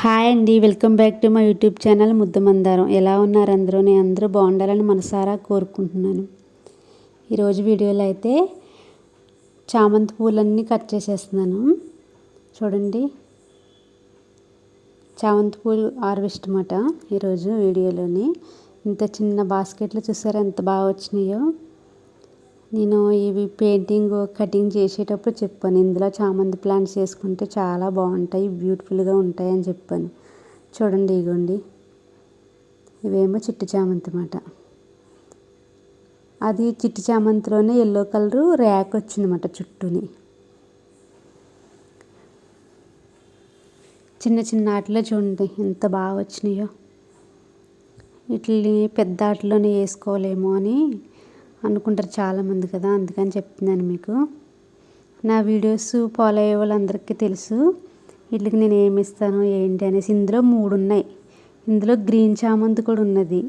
Hi అండి welcome back to మా YouTube channel Muddamandaram. ఎలా ఉన్నారు అందరూ? నేను అందరూ బాగుండాలని మనసారా కోరుకుంటున్నాను. ఈరోజు వీడియోలో అయితే చామంతి పూలన్నీ కట్ చేసేస్తున్నాను. చూడండి. చామంతి పూలు హార్వెస్ట్ అన్నమాట ఈరోజు వీడియోలోని. ఇంత చిన్న బాస్కెట్లు చూసారా? ఎంత బాగా వచ్చినాయో. నేను ఇవి పెయింటింగ్ కటింగ్ చేసేటప్పుడు చెప్పాను. ఇందులో చామంతి ప్లాంట్స్ వేసుకుంటే చాలా బాగుంటాయి బ్యూటిఫుల్గా ఉంటాయి అని చెప్పాను. చూడండి ఇగోండి. ఇవేమో చిట్టి చామంతి అన్నమాట అది చిట్టి చామంతిలోనే ఎల్లో కలరు ర్యాక్ వచ్చిందన్నమాట చుట్టూని. చిన్న చిన్న ఆటలో చూడండి ఎంత బాగా వచ్చినాయో. వీటిని పెద్ద ఆటలోనే వేసుకోలేమో అని అనుకుంటారు చాలామంది కదా అందుకని చెప్తున్నాను మీకు. నా వీడియోస్ ఫాలో అయ్యే వాళ్ళందరికీ తెలుసు వీటికి నేను ఏమి ఇస్తాను ఏంటి అనేసి. ఇందులో మూడు ఉన్నాయి ఇందులో గ్రీన్ చామంతి కూడా ఉన్నది.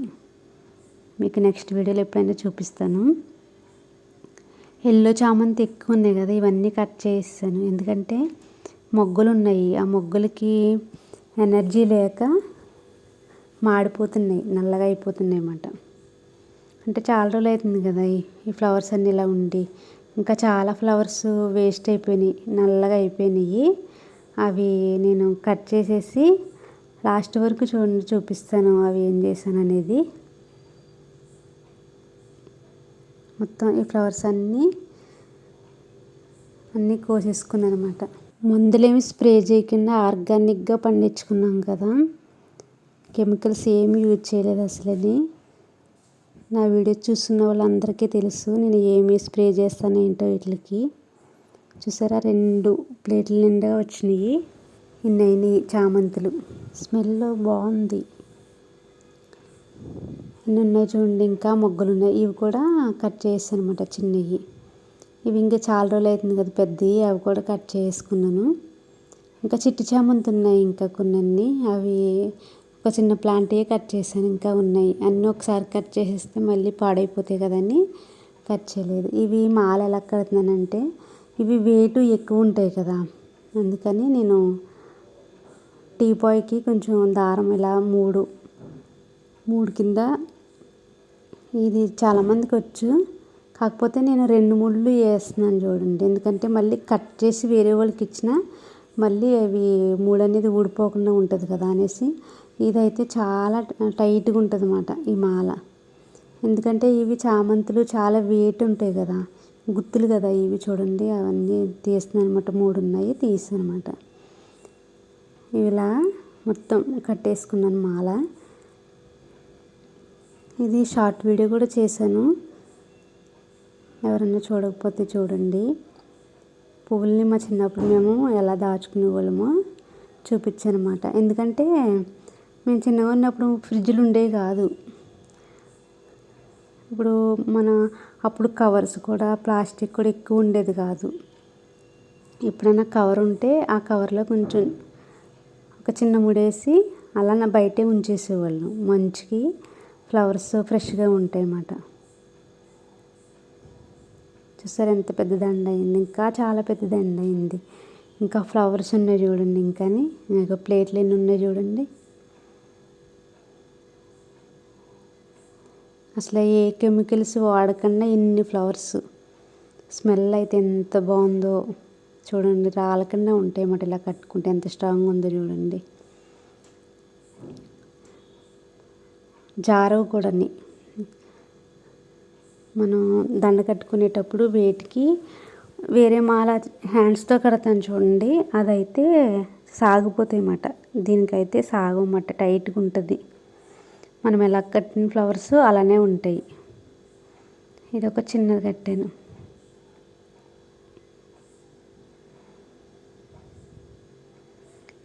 మీకు నెక్స్ట్ వీడియోలో ఎప్పుడైనా చూపిస్తాను. ఎల్లో చామంతి ఎక్కువ ఉన్నాయి కదా ఇవన్నీ కట్ చేస్తాను ఎందుకంటే మొగ్గలు ఉన్నాయి. ఆ మొగ్గలకి ఎనర్జీ లేక మాడిపోతున్నాయి నల్లగా అయిపోతున్నాయి అన్నమాట. అంటే చాలా రోజులు అవుతుంది కదా ఈ ఫ్లవర్స్ అన్నీ ఇలా ఉండి. ఇంకా చాలా ఫ్లవర్స్ వేస్ట్ అయిపోయినాయి నల్లగా అయిపోయినాయి. అవి నేను కట్ చేసేసి లాస్ట్ వరకు చూడండి చూపిస్తాను అవి ఏం చేశాను అనేది. మొత్తం ఈ ఫ్లవర్స్ అన్నీ అన్నీ కోసేసుకున్నాను అనమాట మందులేమి స్ప్రే చేయకుండా ఆర్గానిక్గా పండించుకున్నాం కదా. కెమికల్స్ ఏమి యూజ్ చేయలేదు అసలు నా వీడియో చూస్తున్న వాళ్ళందరికీ తెలుసు నేను ఏమి స్ప్రే చేస్తాను ఏంటో వీటికి. చూసారా? రెండు ప్లేట్ల నిండా వచ్చినాయి. ఇన్నైనా చామంతులు. స్మెల్ బాగుంది. ఇన్ని ఉన్నాయి చూడండి. ఇంకా మొగ్గలు ఉన్నాయి. ఇవి కూడా కట్ చేసాను అనమాట చిన్నవి. ఇవి ఇంకా చాలా రోజులు అవుతుంది కదా పెద్దవి. అవి కూడా కట్ చేసుకున్నాను. ఇంకా చిట్టి చామంతి ఉన్నాయి ఇంకా కొన్ని అవి ఒక చిన్న ప్లాంటే కట్ చేశాను. ఇంకా ఉన్నాయి. అన్నీ ఒకసారి కట్ చేసేస్తే మళ్ళీ పాడైపోతాయి కదని కట్ చేయలేదు. ఇవి మాల ఎలా కడుతున్నానంటే ఇవి వేటు ఎక్కువ ఉంటాయి కదా. అందుకని నేను టీపాయ్కి కొంచెం దారం ఇలా మూడు మూడు కింద ఇది చాలామందికి వచ్చు. కాకపోతే నేను రెండు ముళ్ళు వేస్తున్నాను చూడండి. ఎందుకంటే మళ్ళీ కట్ చేసి వేరే వాళ్ళకి ఇచ్చిన మళ్ళీ అవి మూడు అనేది ఊడిపోకుండా ఉంటుంది కదా అనేసి ఇదైతే చాలా టైట్గా ఉంటుంది అన్నమాట ఈ మాల. ఎందుకంటే ఇవి చామంతులు చాలా వెయిట్ ఉంటాయి కదా. గుత్తులు కదా ఇవి చూడండి అవన్నీ తీస్తున్నాను అనమాట మూడు ఉన్నాయి తీసాను అనమాట ఇలా మొత్తం కట్టేసుకున్నాను మాల. ఇది షార్ట్ వీడియో కూడా చేశాను. ఎవరన్నా చూడకపోతే చూడండి. పువ్వుల్ని మా చిన్నప్పుడు మేము ఎలా దాచుకునే వాళ్ళమో చూపించాను ఎందుకంటే మేము చిన్నగా ఉన్నప్పుడు ఫ్రిడ్జ్లు ఉండేవి కాదు. ఇప్పుడు మన అప్పుడు కవర్స్ కూడా ప్లాస్టిక్ కూడా ఎక్కువ ఉండేది కాదు. ఎప్పుడైనా కవర్ ఉంటే ఆ కవర్లో కొంచెం ఒక చిన్న ముడేసి అలా నా బయటే ఉంచేసేవాళ్ళు. మంచికి ఫ్లవర్స్ ఫ్రెష్గా ఉంటాయి అన్నమాట చూసారు ఎంత పెద్ద దండ అయింది. ఇంకా చాలా పెద్ద దండ అయింది. ఇంకా ఫ్లవర్స్ ఉన్నాయి చూడండి. ఇంకా ఇంకా ప్లేట్లు ఎన్ని ఉన్నాయి చూడండి. అసలు ఏ కెమికల్స్ వాడకుండా ఇన్ని ఫ్లవర్స్ స్మెల్ అయితే ఎంత బాగుందో చూడండి. రాలకుండా ఉంటాయి అన్నమాట. ఇలా కట్టుకుంటే ఎంత స్ట్రాంగ్ ఉందో చూడండి. జారవు కూడా మనం దండ కట్టుకునేటప్పుడు వేటికి వేరే మాల హ్యాండ్స్తో కడతాను చూడండి. అదైతే సాగిపోతాయి అన్నమాట. దీనికైతే సాగమాట టైట్గా ఉంటుంది. మనం ఎలా కట్టిన ఫ్లవర్స్ అలానే ఉంటాయి. ఇది ఒక చిన్నది కట్టాను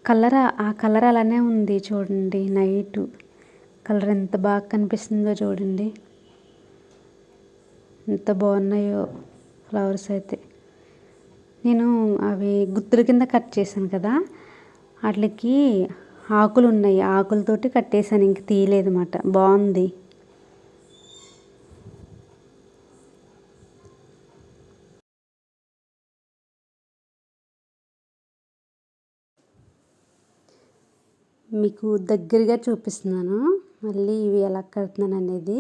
కలర్ ఆ కలర్ అలానే ఉంది చూడండి నైట్. కలర్ ఎంత బాగా కనిపిస్తుందో చూడండి. ఎంత బాగున్నాయో ఫ్లవర్స్ అయితే. నేను అవి గుత్తుల కింద కట్ చేశాను కదా వాటికి ఆకులు ఉన్నాయి ఆకులతోటి కట్టేసాను ఇంక తీయలేదు అన్నమాట బాగుంది. మీకు దగ్గరగా చూపిస్తున్నాను. మళ్ళీ ఇవి ఎలా కడుతున్నాను అనేది.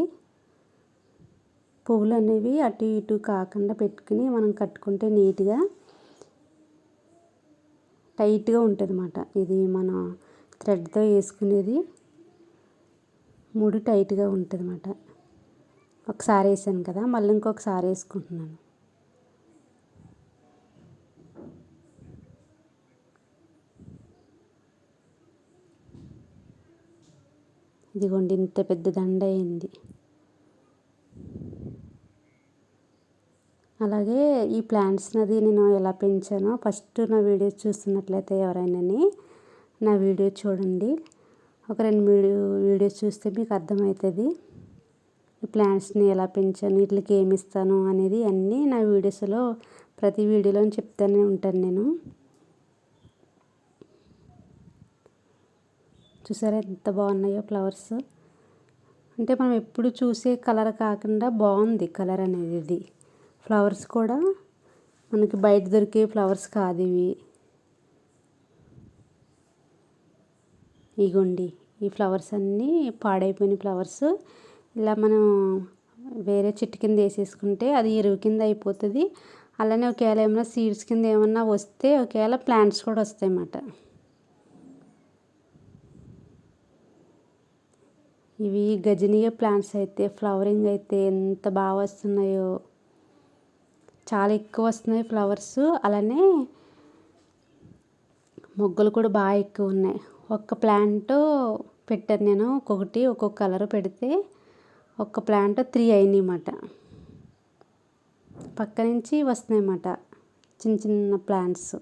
పువ్వులు అనేవి అటు ఇటు కాకుండా పెట్టుకుని మనం కట్టుకుంటే నీట్గా టైట్గా ఉంటుంది అన్నమాట ఇది మన థ్రెడ్తో వేసుకునేది ముడి టైట్గా ఉంటుంది అన్నమాట ఒకసారి వేసాను కదా మళ్ళీ ఇంకొకసారి వేసుకుంటున్నాను. ఇదిగోండి ఇంత పెద్ద దండ అయింది. అలాగే ఈ ప్లాంట్స్ అది నేను ఎలా పెంచానో ఫస్ట్ నా వీడియోస్ చూస్తున్నట్లయితే ఎవరైనాని నా వీడియో చూడండి. ఒక రెండు వీడియో వీడియోస్ చూస్తే మీకు అర్థమవుతుంది. ప్లాంట్స్ని ఎలా పెంచాను వీటికి ఏమి ఇస్తాను అనేది అన్నీ నా వీడియోస్లో ప్రతి వీడియోలో చెప్తానే ఉంటాను నేను. చూసారా ఎంత బాగున్నాయో ఫ్లవర్స్. అంటే మనం ఎప్పుడు చూసే కలర్ కాకుండా బాగుంది కలర్ అనేది ఇది. ఫ్లవర్స్ కూడా మనకి బయట దొరికే ఫ్లవర్స్ కాదు ఇవి. ఇగోండి ఈ ఫ్లవర్స్ అన్నీ పాడైపోయిన ఫ్లవర్స్. ఇలా మనం వేరే చెట్టు కింద వేసేసుకుంటే అది ఎరువు కింద అయిపోతుంది. అలానే ఒకవేళ ఏమైనా సీడ్స్ కింద ఏమన్నా వస్తే ఒకవేళ ప్లాంట్స్ కూడా వస్తాయి అన్నమాట ఇవి గజనీయ ప్లాంట్స్ అయితే ఫ్లవరింగ్ అయితే ఎంత బాగా వస్తున్నాయో. చాలా ఎక్కువ వస్తున్నాయి ఫ్లవర్స్. అలానే మొగ్గలు కూడా బాగా ఎక్కువ ఉన్నాయి. ఒక్క ప్లాంట్ పెట్టాను నేను. ఒక్కొక్కటి ఒక్కొక్క కలర్ పెడితే ఒక్క ప్లాంట్ త్రీ అయినాయి అన్నమాట పక్క నుంచి వస్తున్నాయి అన్నమాట చిన్న చిన్న ప్లాంట్స్.